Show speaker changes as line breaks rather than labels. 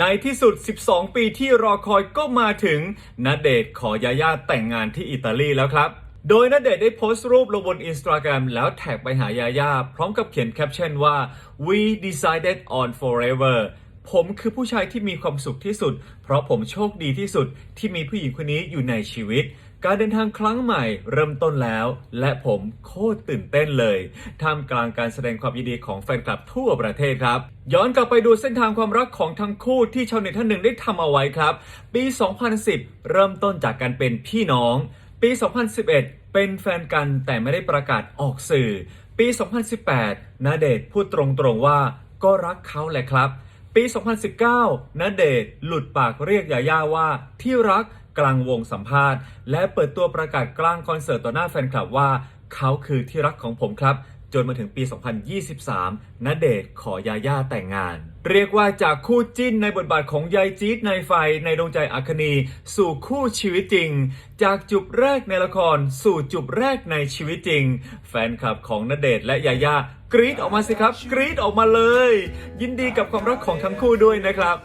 ในที่สุด 12 ปีที่รอคอยก็มาถึงณเดชขอยาย่าแต่งงานที่อิตาลีแล้วครับ โดยณเดชได้โพสต์รูปลงบนอินสตาแกรมแล้วแท็กไปหายาย่าพร้อมกับเขียนแคปชั่นว่า we decided on forever ผมคือผู้ชายที่มีความสุขที่สุด เพราะผมโชคดีที่สุดที่มีผู้หญิงคนนี้อยู่ในชีวิต การเดินทางครั้งใหม่เริ่มต้นแล้ว และผมโคตรตื่นเต้นเลย ท่ามกลางการแสดงความยินดีของแฟนคลับทั่วประเทศครับ ย้อนกลับไปดูเส้นทางความรักของทั้งคู่ที่ชาวเน็ตท่านหนึ่งได้ทำเอาไว้ครับ ปี 2010 เริ่มต้นจากการเป็นพี่น้อง ปี 2011 เป็นแฟนกันแต่ไม่ได้ประกาศออกสื่อ ปี 2018 นาเดชพูดตรงๆว่าก็รักเขาแหละครับ ปี 2019ณเดชหลุดปากเรียกยาย่าว่าที่รักกลางวงสัมภาษณ์ และเปิดตัวประกาศกลางคอนเสิร์ตต่อหน้าแฟนคลับว่า เขาคือที่รักของผมครับ จนมาถึงปี 2023ณเดชน์ขอยาย่าแต่งงาน เรียกว่าจากคู่จิ้นในบทบาทของยายจี๊ดในไฟในดวงใจอัคนี สู่คู่ชีวิตจริง จากจุบแรกในละคร สู่จุบแรกในชีวิตจริง แฟนคลับของณเดชน์และยาย่ากรี๊ดออกมาสิครับ กรี๊ดออกมาเลย ยินดีกับความรักของทั้งคู่ด้วยนะครับ